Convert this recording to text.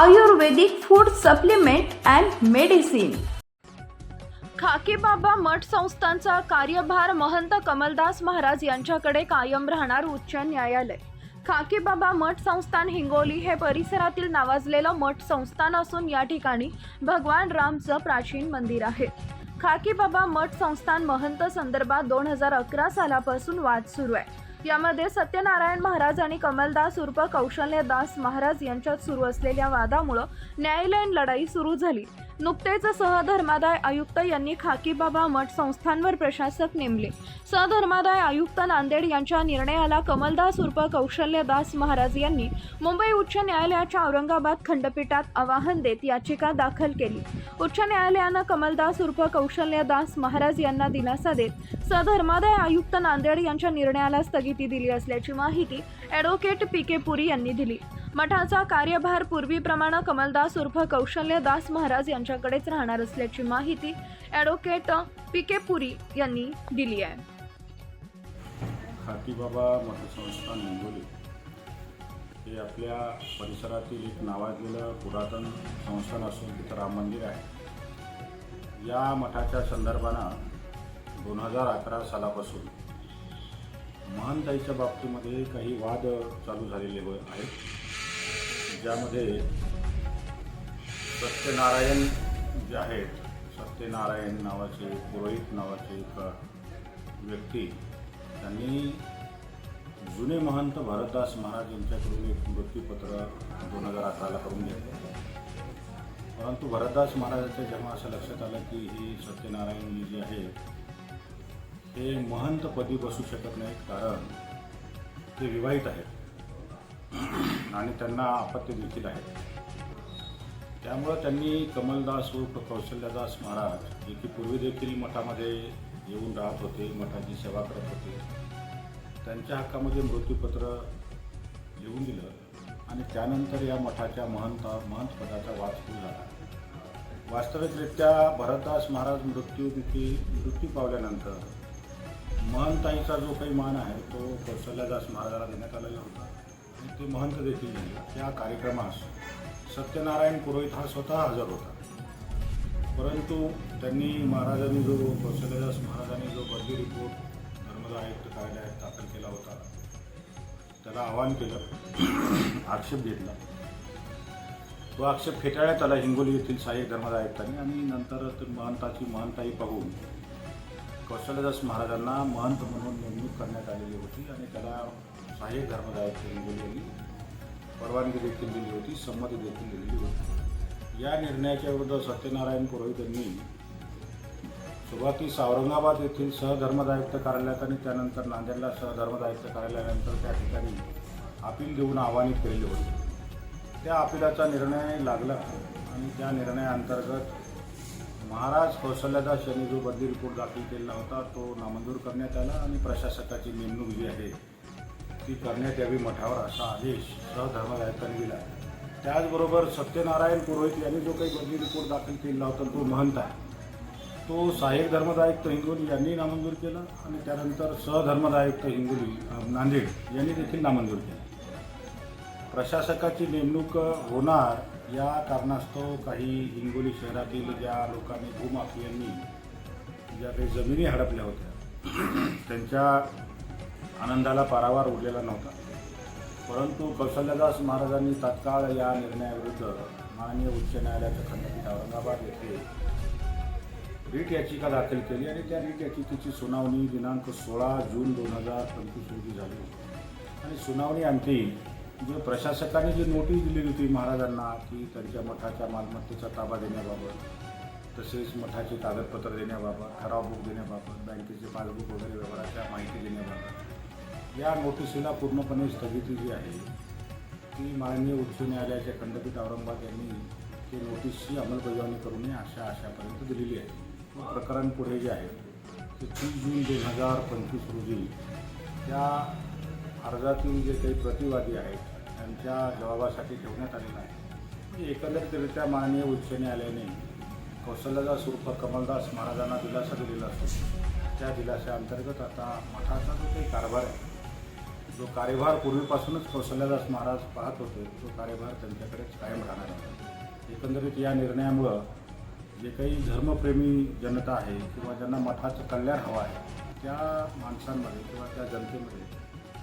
Ayurvedic food supplement and medicine. Khakibaba मठ संस्थांचा कार्यभार महंत कमलदास महाराज यांच्याकडे कायम राहणार उच्च न्यायालय. खाकीबाबा मठ संस्थान हिंगोली हे परिसरातील नावाजलेलं मठ संस्थान असून या ठिकाणी भगवान रामचं प्राचीन मंदिर आहे. खाकीबाबा मठ संस्थान महंत संदर्भात दोन हजार अकरा सालापासून वाद सुरू आहे. यामध्ये सत्यनारायण महाराज आणि कमलदास उर्फ कौशल्यदास महाराज यांच्यात सुरू असलेल्या वादामुळं न्यायालयीन लढाई सुरू झाली. नुकतेच सहधर्मादाय आयुक्त यांनी खाकीबाबा मठ संस्थांवर प्रशासक नेमले. सहधर्मादाय आयुक्त नांदेड यांच्या निर्णयाला कमलदास उर्फ कौशल्यदास महाराज यांनी मुंबई उच्च न्यायालयाच्या औरंगाबाद खंडपीठात आवाहन देत याचिका दाखल केली. उच्च न्यायालयानं कमलदास उर्फ कौशल्यदास महाराज यांना दिलासा देत सधर्मादाय आयुक्त नांदेड यांच्या निर्णयाला स्थगिती दिली असल्याची माहिती ॲडव्होकेट पी के पुरी यांनी दिली. मठाचा कार्यभार पूर्वीप्रमाणे कमलदास उर्फ कौशल्यदास महाराज यांच्याकडेच राहणार असल्याची माहिती ॲडव्होकेट पी के पुरी यांनी दिली आहे. खातीबाबा मठसंस्था निंगोली हे आपल्या परिसरातील एक नावाजलेलं पुरातन संस्थान असून तिथं राम मंदिर आहे. या मठाच्या संदर्भानं दोन हजार अकरा सालापासून महानताईच्या बाबतीमध्ये काही वाद चालू झालेले आहेत. ज्यामध्ये सत्यनारायण जे आहेत सत्यनारायण नावाचे पुरोहित नावाचे एक व्यक्ती त्यांनी जुने महंत भरतदास महाराज यांच्याकडून एक मृत्यूपत्र दोन हजार अकराला करून घेतलं. परंतु भरतदास महाराजांच्या जेव्हा असं लक्षात आलं की ही सत्यनारायण जे आहे ते महंतपदी बसू शकत नाहीत कारण ते विवाहित आहेत. आणि त्यांना आपत्ती देखील आहेत त्यामुळं त्यांनी कमलदास उर्फ कौशल्यदास महाराज जे की पूर्वी देखील मठामध्ये येऊन राहत होते मठाची सेवा करत होते. त्यांच्या हक्कामध्ये मृत्यूपत्र लिहून दिलं आणि त्यानंतर या मठाच्या महंत महंत पदाचा वाद सुरू झाला. वास्तविकरित्या भरतदास महाराज मृत्यूमुखी मृत्यू पावल्यानंतर महंताईचा जो काही मान आहे तो कौशल्यदास महाराजाला देण्यात आलेला होता. आणि ते महंत देखील त्या कार्यक्रमास सत्यनारायण पुरोहित हा स्वतः हजर होता. परंतु त्यांनी महाराजांनी जो कौशल्यदास महाराजांनी जो बदली रिपोर्ट धर्मदा आयुक्त कार्यालयात दाखल केला होता त्याला आवाहन केलं आक्षेप घेतला. तो आक्षेप फेटाळण्यात आला हिंगोली येथील सहाय्यक धर्मदा आयुक्तांनी आणि नंतर ते महंताची महंताई पाहून कौशल्यदास महाराजांना महंत म्हणून नेमणूक करण्यात आलेली होती आणि त्याला सहाय्यक धर्मदायक आयुक्त यांनी परवानगी देखील दिली होती संमती देखील दिलेली होती. या निर्णयाच्या विरुद्ध सत्यनारायण पुरोहित यांनी सुरुवातीस औरंगाबाद येथील सहधर्मदायुक्त कार्यालयात आणि त्यानंतर नांदेडला सहधर्मदायुक्त कार्यालयानंतर त्या ठिकाणी अपील देऊन आव्हानित केलेले होते. त्या अपिलाचा निर्णय लागला आणि त्या निर्णयाअंतर्गत महाराज कौशल्यदास यांनी जो बदली रिपोर्ट दाखल केलेला होता तो नामंजूर करण्यात आला आणि प्रशासकाची नेमणूक जी आहे. ती करण्यात यावी मठावर असा आदेश सहधर्मदायकांनी दिला. त्याचबरोबर सत्यनारायण पुरोहित यांनी जो काही बदली रिपोर्ट दाखल केलेला होता तो महंत आहे. तो सहाय्यक धर्मदायुक्त हिंगोली यांनी नामंजूर केला आणि त्यानंतर सहधर्मदायुक्त हिंगोली नांदेड यांनी देखील नामंजूर केलं. प्रशासकाची नेमणूक होणार या कारणास्तव काही हिंगोली शहरातील ज्या लोकांनी भूमाफियांनी ज्या काही जमिनी हडपल्या होत्या त्यांच्या आनंदाला पारावार उरलेला नव्हता. परंतु कौशल्यदास महाराजांनी तात्काळ या निर्णयाविरुद्ध माननीय उच्च न्यायालयाच्या खंडपीठ औरंगाबाद येथे रीट याचिका दाखल केली आणि त्या रीट याचिकेची सुनावणी दिनांक सोळा जून दोन हजार पंचवीस रोजी झाली आणि सुनावणी आणखी जे प्रशासकाने जी नोटीस दिली होती महाराजांना की त्यांच्या मठाच्या मालमत्तेचा ताबा देण्याबाबत तसेच मठाचे कागदपत्र देण्याबाबत ठराव बुक देण्याबाबत बँकेचे पासबुक वगैरे व्यवहाराच्या माहिती देण्याबाबत या नोटिसीला पूर्णपणे स्थगिती जी आहे ती माननीय उच्च न्यायालयाच्या खंडपीठ औरंगाबाद यांनी ते नोटीसची अंमलबजावणी करू नये अशा आशापर्यंत दिलेली आहे. व प्रकरण पुढे जे आहे ते तीस जून दोन हजार पंचवीस रोजी त्या अर्जातील जे काही प्रतिवादी आहेत त्यांच्या जबाबासाठी ठेवण्यात आलेलं आहे म्हणजे एकंदरीतरित्या माननीय उच्च न्यायालयाने कौशल्यदास उर्फ कमलदास महाराजांना दिलासा दिलेला असतो. त्या दिलाशाअंतर्गत आता मठाचा जो काही कारभार आहे जो कार्यभार पूर्वीपासूनच कौशल्यदास महाराज पाहत होते तो कार्यभार त्यांच्याकडेच कायम राहणार आहे. एकंदरीत या निर्णयामुळं जे काही धर्मप्रेमी जनता आहे किंवा ज्यांना मठाचं कल्याण हवं आहे त्या माणसांमध्ये किंवा त्या जनतेमध्ये